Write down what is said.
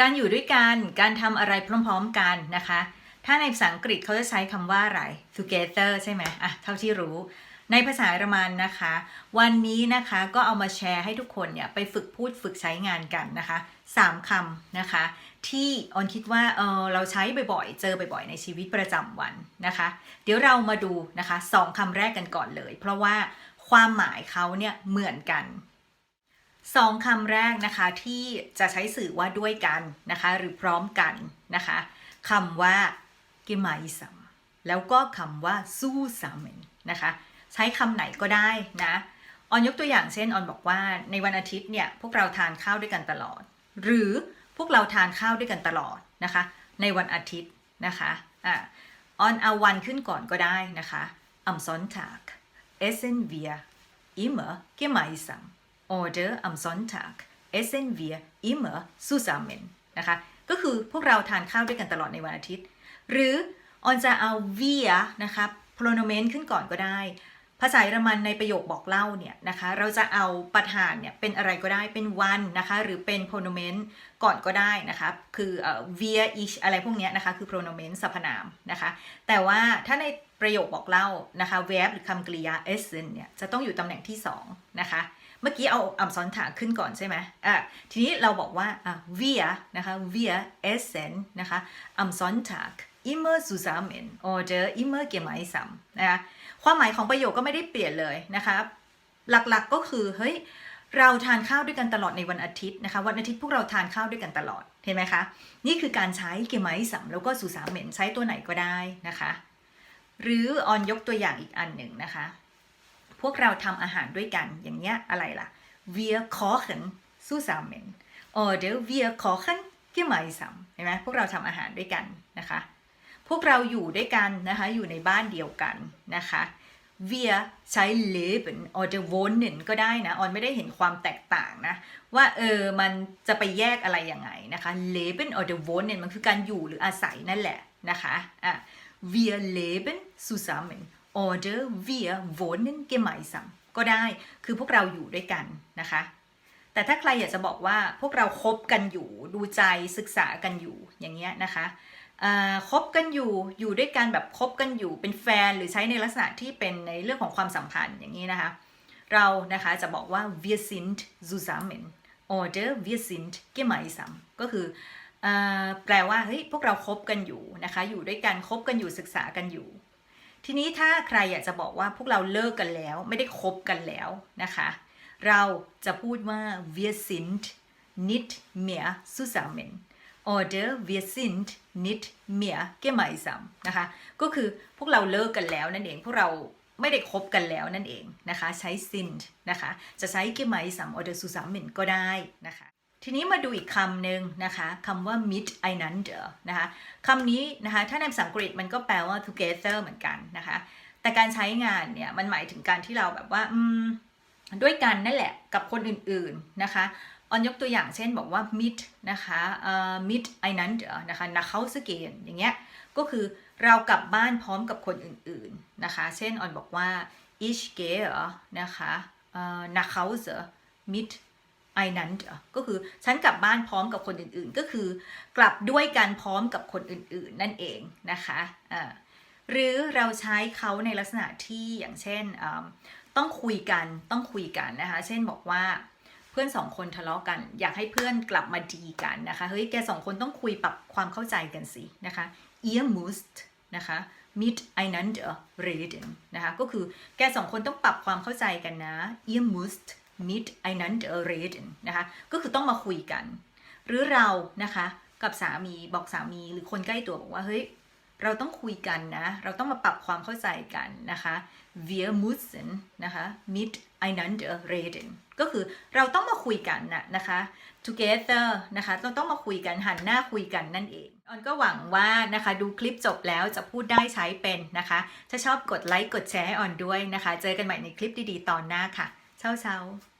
การอยู่ด้วยกัน การทำอะไรพร้อมๆกันนะคะ ถ้าในภาษาอังกฤษเขาจะใช้คำว่าอะไร together ใช่ไหมอะ เท่าที่รู้ ในภาษาเยอรมันนะคะ วันนี้นะคะก็เอามาแชร์ให้ทุกคนเนี่ยไปฝึกพูดฝึกใช้งานกันนะคะสามคำนะคะ ที่ออนคิดว่าเออเราใช้บ่อยๆ เจอบ่อยๆ ในชีวิตประจำวันนะคะ เดี๋ยวเรามาดูนะคะสองคำแรกกันก่อนเลย เพราะว่าความหมายเขาเนี่ยเหมือนกัน สองคำแรกนะคะที่จะใช้สื่อว่าด้วยกันนะคะ หรือพร้อมกันนะคะคำว่า gemeinsam แล้วก็คำว่า zusammen นะคะ ใช้คำไหนก็ได้นะออนยกตัวอย่างเช่นออนบอกว่าในวันอาทิตย์เนี่ยพวกเราทานข้าวด้วยกันตลอด หรือพวกเราทานข้าวด้วยกันตลอดนะคะ ในวันอาทิตย์นะคะอะออนเอาวันขึ้นก่อนก็ได้นะคะ am Sonntag essen wir immer gemeinsam oder am Sonntag essen wir immer zusammen นะคะ ก็คือพวกเราทานข้าวด้วยกันตลอดในวันอาทิตย์ หรือออนจะเอา wir นะคะ pronomen ขึ้นก่อนก็ได้ ภาษาเยอรมันในประโยคบอกเล่าเนี่ยนะคะ เราจะเอาประธานเนี่ยเป็นอะไรก็ได้ เป็นวันนะคะ หรือเป็น pronomen ก่อนก็ได้นะคะ คือ wir ich อะไรพวกนี้นะคะ คือ pronomen สรรพนามนะคะ แต่ว่าถ้าในประโยคบอกเล่านะคะ verb หรือคำกริยา essen เนี่ย จะต้องอยู่ตำแหน่งที่2นะคะ เมื่อกี้เอาอัมซอนถาขึ้นก่อนใช่ไหมอะทีนี้เราบอกว่าอะ wir นะคะ wir essen นะคะ am Sonntag immer zusammen oder immer gemeinsam นะคะความหมายของประโยคก็ไม่ได้เปลี่ยนเลยนะคะหลักๆก็คือเฮ้ยเราทานข้าวด้วยกันตลอดในวันอาทิตย์นะคะวันอาทิตย์พวกเราทานข้าวด้วยกันตลอดเห็นไหมคะนี่คือการใช้เกมไมสัมแล้วก็สุสามเหม็นใช้ตัวไหนก็ได้นะคะ หรือออนยกตัวอย่างอีกอันหนึ่งนะคะ พวกเราทำอาหารด้วยกันอย่างเงี้ยอะไรล่ะ wir kochen zusammen oder wir kochen gemeinsam เห็นไหมพวกเราทำอาหารด้วยกันนะคะ พวกเราอยู่ด้วยกันนะคะ อยู่ในบ้านเดียวกันนะคะ wir ใช้ leben oder wohnen ก็ได้นะ ออนไม่ได้เห็นความแตกต่างนะ ว่าเออ มันจะไปแยกอะไรยังไงนะคะ leben oder wohnen มันคือการอยู่หรืออาศัยนั่นแหละนะคะอะ wir leben zusammen oder wir wohnen gemeinsam ก็ได้คือพวกเราอยู่ด้วยกันนะคะ แต่ถ้าใครอยากจะบอกว่าพวกเราคบกันอยู่ดูใจศึกษากันอยู่อย่างเงี้ยนะคะคบกันอยู่อยู่ด้วยกันแบบคบกันอยู่เป็นแฟนหรือใช้ในลักษณะที่เป็นในเรื่องของความสัมพันธ์อย่างนี้นะคะ เรานะคะจะบอกว่า wir sind zusammen oder wir sind gemeinsam ก็คืออแปลว่าเฮ้ยพวกเราคบกันอยู่นะคะ อยู่ด้วยกันคบกันอยู่ศึกษากันอยู่ ทีนี้ถ้าใครอยากจะบอกว่าพวกเราเลิกกันแล้ว ไม่ได้คบกันแล้วนะคะ เราจะพูดว่า wir sind nicht mehr zusammen oder wir sind nicht mehr gemeinsam นะคะ ก็คือพวกเราเลิกกันแล้วนั่นเอง พวกเราไม่ได้คบกันแล้วนั่นเองนะคะ ใช้ sind นะคะ จะใช้ gemeinsam oder zusammen ก็ได้นะคะ ทีนี้มาดูอีกคำหนึ่งนะคะคำว่า miteinander นะคะคำนี้นะคะถ้าในภาษาอังกฤษมันก็แปลว่า together เหมือนกันนะคะ แต่การใช้งานเนี่ยมันหมายถึงการที่เราแบบว่าด้วยกันนั่นแหละกับคนอื่นๆนะคะออนยกตัวอย่างเช่นบอกว่า mit นะคะเอ่อ miteinander นะคะ nach Hause gehen อย่างเงี้ยก็คือเรากลับบ้านพร้อมกับคนอื่นๆนะคะ เช่นออนบอกว่า ich gehe นะคะเอ่อ nach Hause mit einander ก็คือฉันกลับบ้านพร้อมกับคนอื่นๆ ก็คือกลับด้วยกันพร้อมกับคนอื่นๆ นั่นเองนะคะอ่าหรือเราใช้เขาในลักษณะที่อย่างเช่นต้องคุยกันต้องคุยกันนะคะเช่นบอกว่าเพื่อนสองคนทะเลาะกัน อยากให้เพื่อนกลับมาดีกันนะคะเฮ้ยแกสองคนต้องคุยปรับความเข้าใจกันสินะคะ ihr müsst นะคะ miteinander reden นะคะก็คือแกสองคนต้องปรับความเข้าใจกันนะ ihr müsst miteinander reden นะคะ ก็คือต้องมาคุยกัน หรือเรานะคะกับสามีบอกสามีหรือคนใกล้ตัวบอกว่าเฮ้ยเราต้องคุยกันนะ เราต้องมาปรับความเข้าใจกันนะคะ wir müssen นะคะ miteinander reden ก็คือเราต้องมาคุยกันนะนะคะ together นะคะ เราต้องมาคุยกันหันหน้าคุยกันนั่นเองออนก็หวังว่านะคะดูคลิปจบแล้วจะพูดได้ใช้เป็นนะคะ ถ้าชอบกดไลค์กดแชร์ให้ออนด้วยนะคะ เจอกันใหม่ในคลิปดีๆตอนหน้าค่ะ เช้าๆ